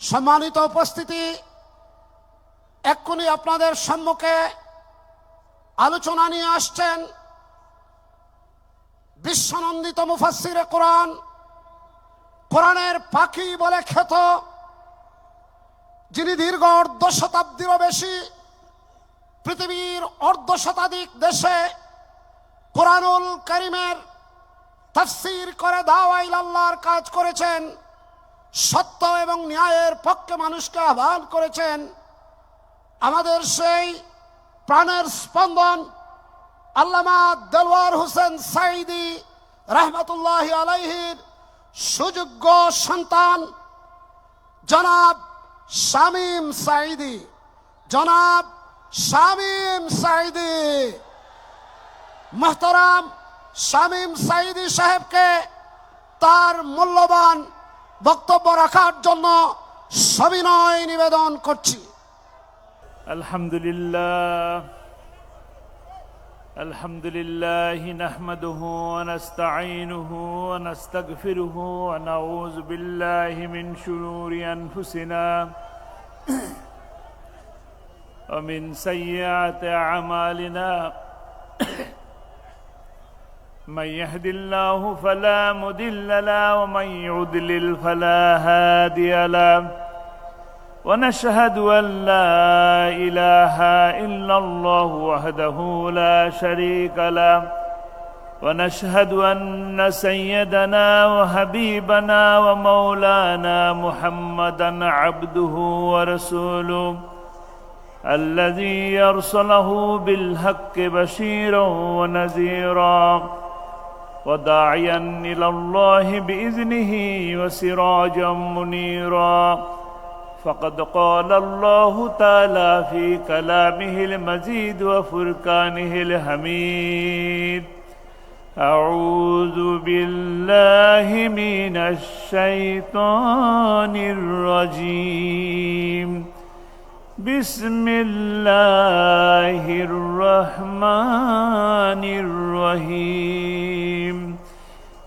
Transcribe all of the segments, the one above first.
সম্মানিত উপস্থিতি, এক্ষুনি আপনাদের সম্মুখে আলোচনা নিয়ে আসছেন বিশ্বনন্দিত মুফাসিরে কোরআন, কোরআনের পাখি বলে খ্যাত, যিনি দীর্ঘ অর্ধ শতাব্দীরও বেশি পৃথিবীর অর্ধ শতাধিক দেশে কোরআনুল করিমের তফসির করে দাওয়াইল আল্লাহর কাজ করেছেন। সত্য এবং ন্যায়ের পক্ষে মানুষকে আহ্বান করেছেন। আমাদের সেই প্রাণের স্পন্দন আল্লামা দেলওয়ার হোসেন সাইদি রহমতুল্লাহ আলাইহির সুযোগ্য সন্তান, জনাব শামীম সাইদি জনাব শামীম সাইদি মোহতারাম শামীম সাইদি সাহেবকে তার মূল্যবান বক্তব্য রাখার জন্য সবিনয় নিবেদন করছি الحمد لله الحمد لله نحمده ونستعينه ونستغفره ونعوذ بالله من شرور انفسنا ومن سيئات اعمالنا من يهد الله فلا مضل له ومن يضلل فلا هادي له. ونشهد أن لا إله إلا الله وحده لا شريك له. ونشهد أن سيدنا وحبيبنا ومولانا محمدا عبده ورسوله. الذي يرسله بالحق بشيرا ونذيرا. وداعيا إلى الله بإذنه وسراجا منيرا. فقد قال الله تعالى في كلامه المزيد وفرقانه الحميد. أعوذ بالله من الشيطان الرجيم. بسم الله الرحمن الرحيم.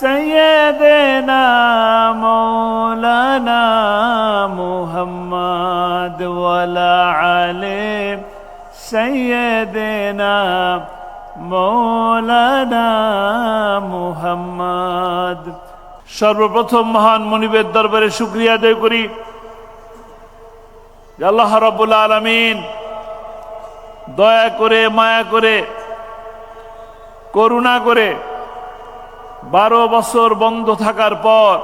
سيدنا مولانا محمد ولا علي سيدنا মৌলানা মুহাম্মদ সর্বপ্রথম মহান মনিবের দরবারে শুক্রিয়া আদায় করি যে আল্লাহ রাব্বুল আলামিন দয়া করে মায়া করে করুণা করে বারো বছর বন্ধ থাকার পর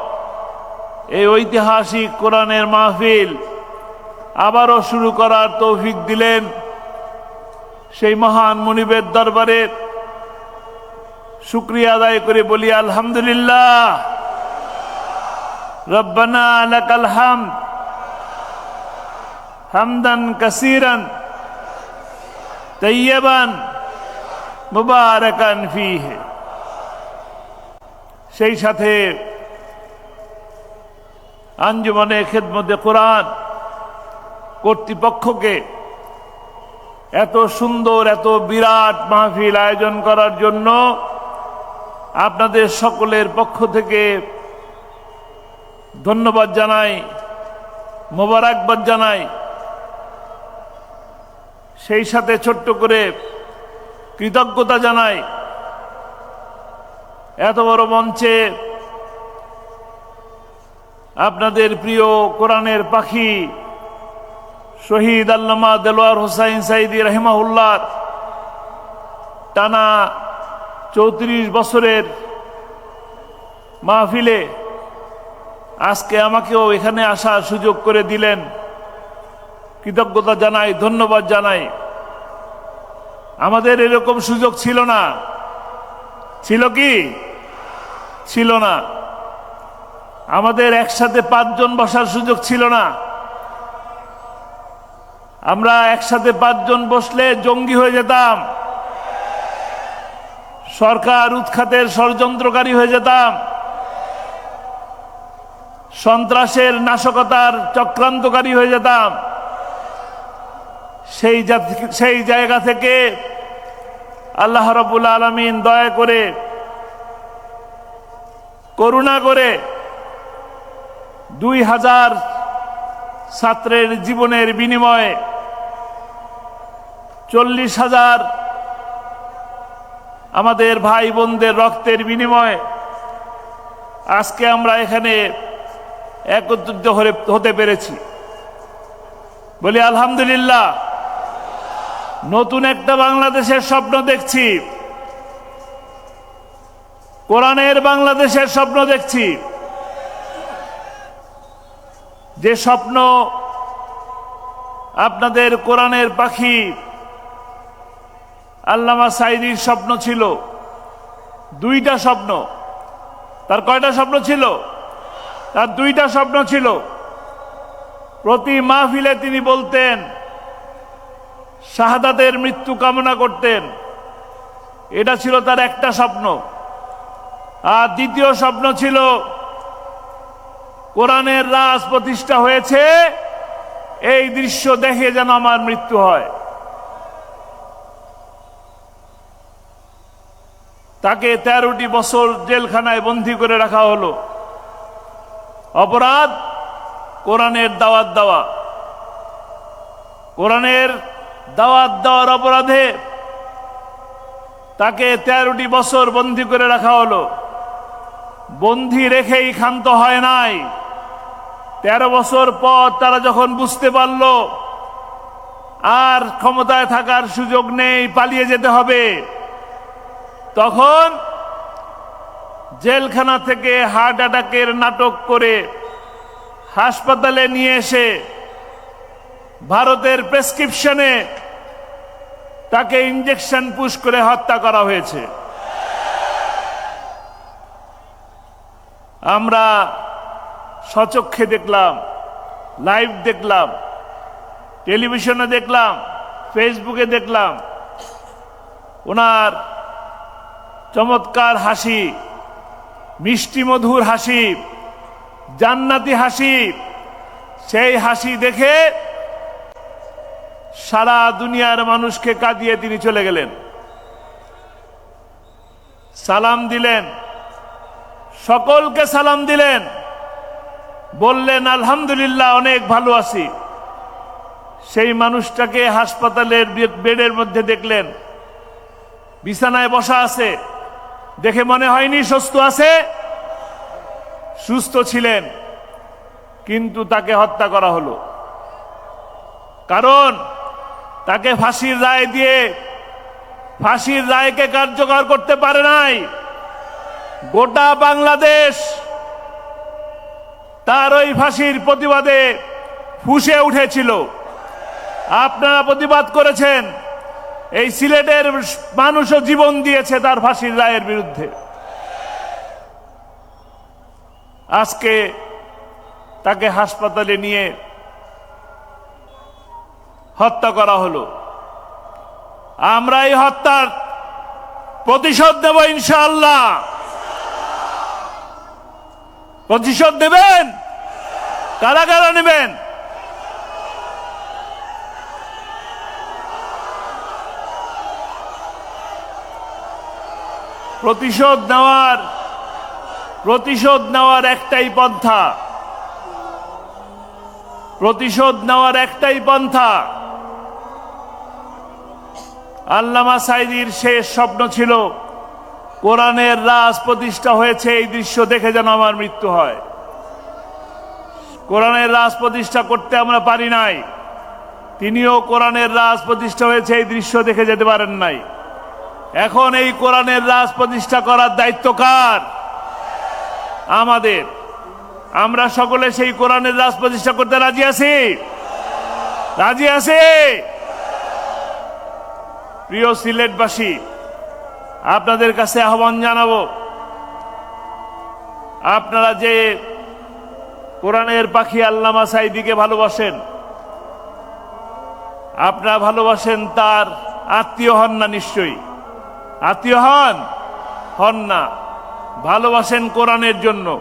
এই ঐতিহাসিক কোরআনের মাহফিল আবারও শুরু করার তৌফিক দিলেন সেই মহান মনিবের দরবারে। শুক্রিয়া আদায় করে বলি, আলহামদুলিল্লাহ। রব্বানা লাকাল হামদ হামদান কাসিরান তৈয়বান মুবারাকান ফিহে। সেই সাথে আঞ্জুমানে খেদমতে কোরআন কর্তৃপক্ষকে এত সুন্দর, এত বিরাট মাহফিল আয়োজন করার জন্য আপনাদের সকলের পক্ষ থেকে ধন্যবাদ জানাই, মোবারকবাদ জানাই। সেই সাথে ছোট্ট করে কৃতজ্ঞতা জানাই। এত বড় মঞ্চে আপনাদের প্রিয় কোরআনের পাখি শহীদ আল্লামা দেলোয়ার হোসাইন সাইদি রহিমাউল্লাহ টানা চৌত্রিশ বছরের মাহফিলে আজকে আমাকেও এখানে আসার সুযোগ করে দিলেন। কৃতজ্ঞতা জানাই, ধন্যবাদ জানাই। আমাদের এরকম সুযোগ ছিল না। ছিল কি? ছিল না। আমাদের একসাথে পাঁচজন বসার সুযোগ ছিল না। আমরা একসাথে পাঁচজন বসলে জঙ্গি হয়ে যেতাম। সরকার উৎখাতের ষড়যন্ত্রকারী হয়ে যেতাম। সন্ত্রাসের নাশকতার চক্রান্তকারী হয়ে যেতাম। সেই সেই জায়গা থেকে আল্লাহ রবুল আলমিন দয়া করে করুণা করে দুই হাজার ছাত্রের জীবনের বিনিময়ে চল্লিশ হাজার আমাদের ভাই বোনদের রক্তের বিনিময়ে আজকে আমরা এখানে একত্রিত হতে পেরেছি। বলি আলহামদুলিল্লাহ। নতুন একটা বাংলাদেশের স্বপ্ন দেখছি। কোরআনের বাংলাদেশের স্বপ্ন দেখছি। যে স্বপ্ন আপনাদের কোরআনের পাখি আল্লামা সাইদির স্বপ্ন ছিল। দুইটা স্বপ্ন। তার কয়টা স্বপ্ন ছিল? তার দুইটা স্বপ্ন ছিল। প্রতি মাহফিলে তিনি বলতেন, শাহাদাতের মৃত্যু কামনা করতেন। এটা ছিল তার একটা স্বপ্ন। আর দ্বিতীয় স্বপ্ন ছিল কোরআনের রাজ প্রতিষ্ঠা হয়েছে, এই দৃশ্য দেখে যেন আমার মৃত্যু হয়। তাকে তেরোটি বছর জেলখানায় বন্দি করে রাখা হলো। অপরাধ, কোরআনের দাওয়াত দেওয়া। কোরআনের দাওয়াত দেওয়ার অপরাধে তাকে তেরোটি বছর বন্দি করে রাখা হলো। বন্দী রেখেই ক্ষান্ত হয় নাই। তেরো বছর পর তারা যখন বুঝতে পারল, আর ক্ষমতায় থাকার সুযোগ নেই, পালিয়ে যেতে হবে, তখন জেলখানা থেকে হার্ট অ্যাটাকের নাটক করে হাসপাতালে নিয়ে এসে ভারতের প্রেসক্রিপশনে তাকে ইঞ্জেকশন পুশ করে হত্যা করা হয়েছে। আমরা সচক্ষে দেখলাম লাইভ দেখলাম টেলিভিশনে দেখলাম ফেসবুকে দেখলাম। ওনার চমৎকার হাসি, মিষ্টি মধুর হাসি, জান্নাতি হাসি, সেই হাসি দেখে সারা দুনিয়ার মানুষকে কাঁদিয়ে তিনি চলে গেলেন। সালাম দিলেন। সকলকে সালাম দিলেন। বললেন, আলহামদুলিল্লাহ, অনেক ভালো আছি। সেই মানুষটাকে হাসপাতালের বেডের মধ্যে দেখলেন। বিছানায় বসা আছে। দেখে মনে হয়নি সুস্থ আছে। সুস্থ ছিলেন, কিন্তু তাকে হত্যা করা হলো। কারণ তাকে ফাঁসির রায় দিয়ে, ফাঁসির রায়কে কার্যকর করতে পারে নাই। গোটা বাংলাদেশ তার ওই ফাঁসির প্রতিবাদে ফুসে উঠেছিল। আপনারা প্রতিবাদ করেছেন, এই সিলেটের মানুষও জীবন দিয়েছে তার ফাঁসির রায়ের বিরুদ্ধে। আজকে তাকে হাসপাতালে নিয়ে হত্যা করা হলো। আমরা এই হত্যার প্রতিশোধ দেব ইনশাআল্লাহ। প্রতিশোধ দেবেন কারা কারা নেবেন? প্রতিশোধ নেওয়ার প্রতিশোধ নেওয়ার একটাই পন্থা। প্রতিশোধ নেওয়ার একটাই পন্থা। আল্লামা সাইদির শেষ স্বপ্ন ছিল কোরআনের রাজ প্রতিষ্ঠা হয়েছে, এই দৃশ্য দেখে যেন আমার মৃত্যু হয়। কোরআনের রাজ প্রতিষ্ঠা করতে আমরা পারি নাই। তিনিও কোরআনের রাজ প্রতিষ্ঠা হয়েছে, এই দৃশ্য দেখে যেতে পারেন নাই। এখন এই কোরআনের রাজ প্রতিষ্ঠা করার দায়িত্ব কার? আমাদের। আমরা সকলে সেই কোরআনের রাজ প্রতিষ্ঠা করতে রাজি আছি? রাজি আছি? প্রিয় সিলেটবাসী আপনাদের কাছে আহ্বান জানাব। আপনারা যে কোরআনের পাখি আল্লামা সাইদিকে ভালোবাসেন, আপনারা ভালোবাসেন তার আত্মীয় হন না নিশ্চয়ই? আত্মীয় হন? হন না। ভালোবাসেন কোরআনের জন্য।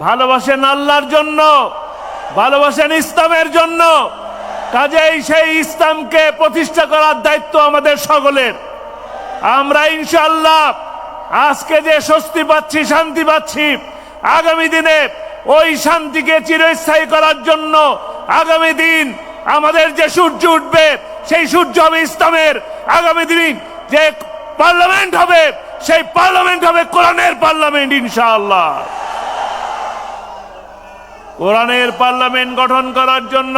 ভালোবাসেন আল্লাহর জন্য। ভালোবাসেন ইসলামের জন্য। কাজেই সেই ইসলামকে প্রতিষ্ঠা করার দায়িত্ব আমাদের সকলের। আমরা ইনশাল্লাহ আজকে যে স্বস্তি পাচ্ছি, শান্তি পাচ্ছি, আগামী দিনে ওই শান্তিকে চিরস্থায়ী করার জন্য আগামী দিন আমাদের যে সূর্য উঠবে, সেই সূর্য হবে ইসলামের। আগামী দিন যে পার্লামেন্ট হবে, সেই পার্লামেন্ট হবে কোরআনের পার্লামেন্ট ইনশাআল্লাহ। কোরআনের পার্লামেন্ট গঠন করার জন্য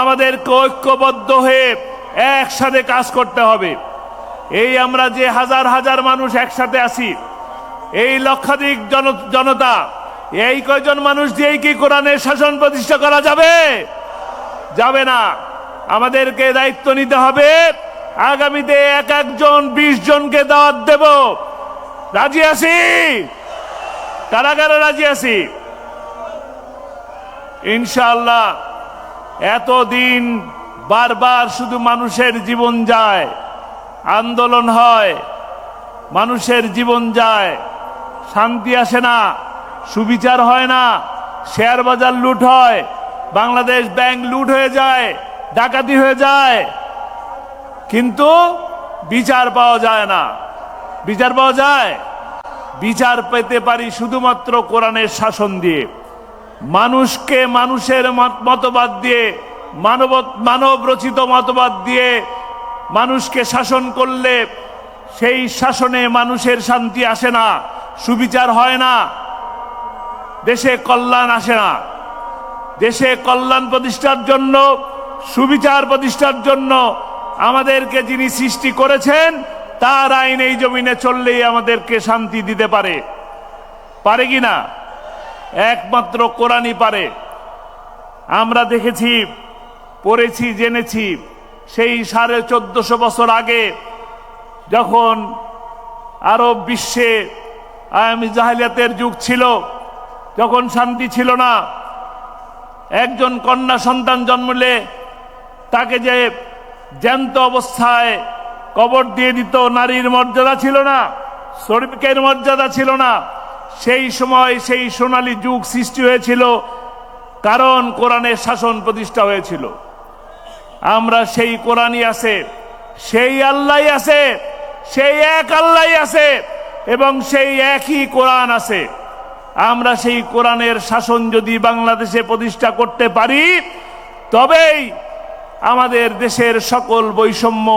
আমাদেরকে ঐক্যবদ্ধ হয়ে একসাথে কাজ করতে হবে। এই আমরা যে হাজার হাজার মানুষ একসাথে আছি, এই লক্ষাধিক জন, জনতা, এই কয়জন মানুষ দিয়েই কি কোরআনের শাসন প্রতিষ্ঠা করা যাবে? যাবে না। আমাদেরকে দায়িত্ব নিতে হবে। আগামীতে এক একজন, বিশ জনকে দাওয়াত দেব। রাজি আছি? কারা কারা রাজি আছি? ইনশাআল্লাহ, এতদিন বারবার শুধু মানুষের জীবন যায়। আন্দোলন হয়, মানুষের জীবন যায়, শান্তি আসে না, সুবিচার হয় না, শেয়ার বাজার লুট হয়, বাংলাদেশ ব্যাংক লুট হয়ে যায়, ডাকাতি হয়ে যায়। কিন্তু বিচার পাওয়া যায় না। বিচার পাওয়া যায়? বিচার পেতে পারি শুধুমাত্র কোরআনের শাসন দিয়ে। মানুষকে মানুষের মত- মতবাদ দিয়ে মানব মানব রচিত মতবাদ দিয়ে মানুষকে শাসন করলে সেই শাসনে মানুষের শান্তি আসে না, সুবিচার হয় না, দেশে কল্যাণ আসে না। দেশে কল্যাণ প্রতিষ্ঠার জন্য, সুবিচার প্রতিষ্ঠার জন্য আমাদেরকে যিনি সৃষ্টি করেছেন, তার আইন এই জমিনে চললেই আমাদেরকে শান্তি দিতে পারে। পারে কি না? একমাত্র কোরআনই পারে। আমরা দেখেছি, পড়েছি, জেনেছি সেই সাড়ে চোদ্দশো বছর আগে যখন আরব বিশ্বে আয়ামি জাহিলিয়াতের যুগ ছিল, যখন শান্তি ছিল না, একজন কন্যা সন্তান জন্মলে তাকে যে জ্যান্ত অবস্থায় কবর দিয়ে দিত নারীর মর্যাদা ছিল না, শ্রমিকের মর্যাদা ছিল না, সেই সময় সেই সোনালী যুগ সৃষ্টি হয়েছিল কারণ কোরআনের শাসন প্রতিষ্ঠা হয়েছিল। আমরা সেই কোরআনই আছে, সেই আল্লাহ আছে, সেই এক আল্লাহ আছে এবং সেই একই কোরআন আছে। আমরা সেই কোরআনের শাসন যদি বাংলাদেশে প্রতিষ্ঠা করতে পারি, তবেই আমাদের দেশের সকল বৈষম্য,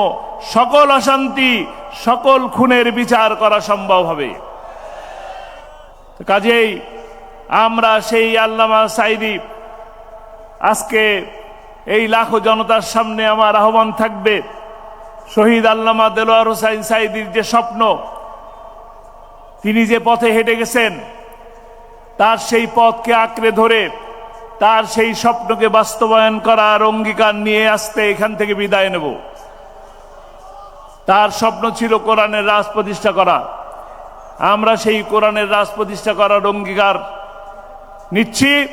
সকল অশান্তি, সকল খুনের বিচার করা সম্ভব হবে। কাজেই আমরা সেই আল্লামা সাইদি আজকে এই লাখো জনতার সামনে আমার আহ্বান থাকবে। শহীদ আল্লামা দেলোয়ার হোসাইন সাইদির যে স্বপ্ন, তিনি যে পথে হেঁটে গেছেন, তার সেই পথকে আঁকড়ে ধরে, তার সেই স্বপ্নকে বাস্তবায়ন করার অঙ্গীকার নিয়ে আসতে এখান থেকে বিদায় নেব। তার স্বপ্ন ছিল কোরআনের রাজ প্রতিষ্ঠা করা। আমরা সেই কোরআনের রাজ প্রতিষ্ঠা করার অঙ্গীকার নিচ্ছি।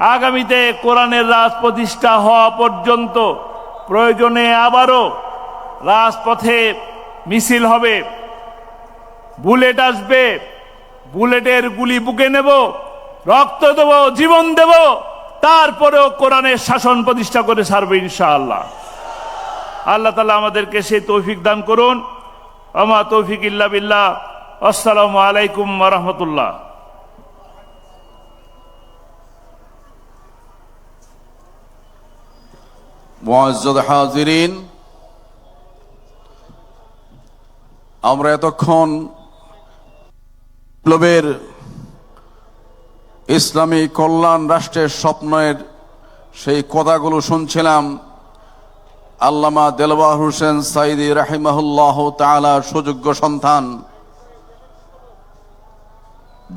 আগামীতে কোরআনের রাজ প্রতিষ্ঠা হওয়া পর্যন্ত প্রয়োজনে আবারও রাজপথে মিছিল হবে। বুলেট আসবে, বুলেটের গুলি বুকে নেব, রক্ত দেব, জীবন দেব, তারপরেও কোরআনের শাসন প্রতিষ্ঠা করে সারবে ইনশাআল্লাহ। আল্লাহ তালা আমাদেরকে সেই তৌফিক দান করুন। আমা তৌফিক ইল্লা বিল্লাহ। আসসালামু আলাইকুম রহমতুল্লাহ। মুআজ্জাদ হাজিরিন, আমরা এতক্ষণ বিপ্লবের ইসলামী কল্যাণ রাষ্ট্রের স্বপ্নের সেই কথাগুলো শুনছিলাম। আল্লামা দেলওয়ার হোসেন সাইদি রাহিমাহুল্লাহ তাআলা সুযোগ্য সন্তান।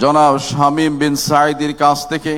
জনাব শামীম বিন সাইদির কাছ থেকে